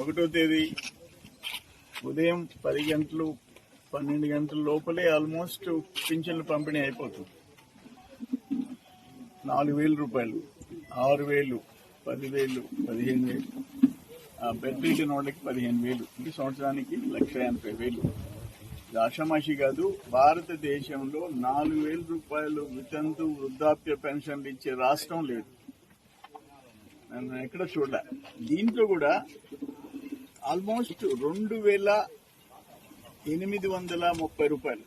ఒకటో తేదీ ఉదయం పది గంటలు పన్నెండు గంటల లోపలే ఆల్మోస్ట్ పింఛన్లు పంపిణీ అయిపోతుంది. నాలుగు వేల రూపాయలు ఆరు వేలు పదివేలు పదిహేను వేలు. ఆ బెడ్ వాళ్ళకి పదిహేను వేలు. ఈ సంవత్సరానికి లక్ష ఎనభై వేలు. ఇది కాదు భారతదేశంలో నాలుగు వేల రూపాయలు వితంతు వృద్ధాప్య పెన్షన్లు ఇచ్చే రాష్ట్రం లేదు. నేను ఎక్కడ చూడలే. దీంట్లో కూడా ఆల్మోస్ట్ రెండు వేల ఎనిమిది వందల ముప్పై రూపాయలు.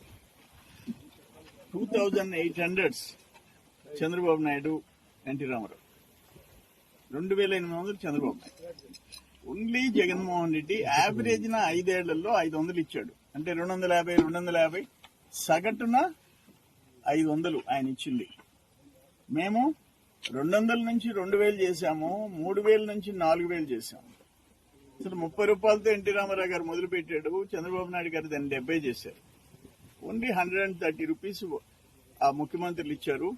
Two thousand eight hundreds Chandrababu Naidu NT Ramarao. రెండు వేల ఎనిమిది వందలు చంద్రబాబు నాయుడు. ఓన్లీ జగన్మోహన్ రెడ్డి యావరేజ్ న ఐదేళ్ళలో ఐదు వందలు ఇచ్చాడు. అంటే రెండు వందల యాభై రెండు వందల యాభై సగటున ఐదు వందలు ఆయన ఇచ్చింది. మేము రెండు వందల నుంచి రెండు వేలు చేశాము మూడు వేల నుంచి నాలుగు వేలు చేశాము. అసలు ముప్పై రూపాయలతో ఎన్టీ రామారావు గారు మొదలుపెట్టాడు చంద్రబాబు నాయుడు గారు దాన్ని డెబ్బై చేశారు. Only hundred and thirty rupees ఆ ముఖ్యమంత్రులు ఇచ్చారు.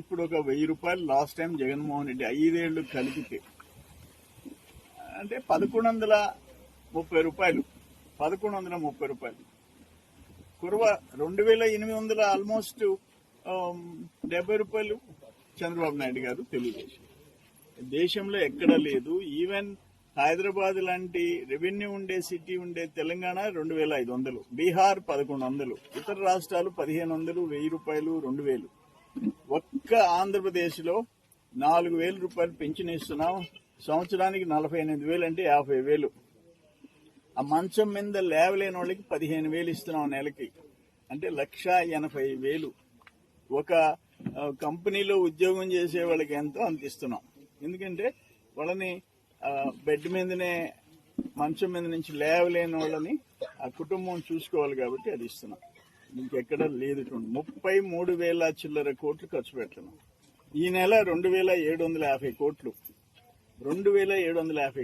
ఇప్పుడు ఒక వెయ్యి రూపాయలు లాస్ట్ టైం జగన్మోహన్ రెడ్డి ఐదేళ్ళు కలిపితే. అంటే పదకొండు వందల ముప్పై రూపాయలు పదకొండు వందల ముప్పై రూపాయలు. కురవ రెండు వేల ఎనిమిది వందల ఆల్మోస్ట్ డెబ్బై రూపాయలు చంద్రబాబు నాయుడు గారు తెలియజేశారు దేశంలో ఎక్కడా లేదు. ఈవెన్ హైదరాబాద్ లాంటి రెవెన్యూ ఉండే సిటీ ఉండే తెలంగాణ రెండు వేల ఐదు వందలు. బీహార్ పదకొండు వందలు. ఇతర రాష్ట్రాలు పదిహేను వందలు వెయ్యి రూపాయలు రెండు వేలు. ఒక్క ఆంధ్రప్రదేశ్లో నాలుగు వేల రూపాయలు పెన్షన్ ఇస్తున్నాం సంవత్సరానికి నలభై ఎనిమిది వేలు అంటే యాభై వేలు. ఆ మంచం మీద లేవలేని వాళ్ళకి పదిహేను వేలు ఇస్తున్నాం నెలకి. అంటే లక్ష ఎనభై వేలు. ఒక కంపెనీలో ఉద్యోగం చేసే వాళ్ళకి ఎంతో అంత ఇస్తున్నాం. ఎందుకంటే వాళ్ళని బెడ్ మీదనే మంచం మీద నుంచి లేవలేని వాళ్ళని ఆ కుటుంబం చూసుకోవాలి కాబట్టి అది ఇస్తున్నాం. ఇంకెక్కడ లేదు చూడండి. ముప్పై మూడు వేల చిల్లర కోట్లు ఖర్చు పెడుతున్నాం. ఈ నెల రెండు వేల ఏడు వందల యాభై కోట్లు. రెండు వేల ఏడు వందల యాభై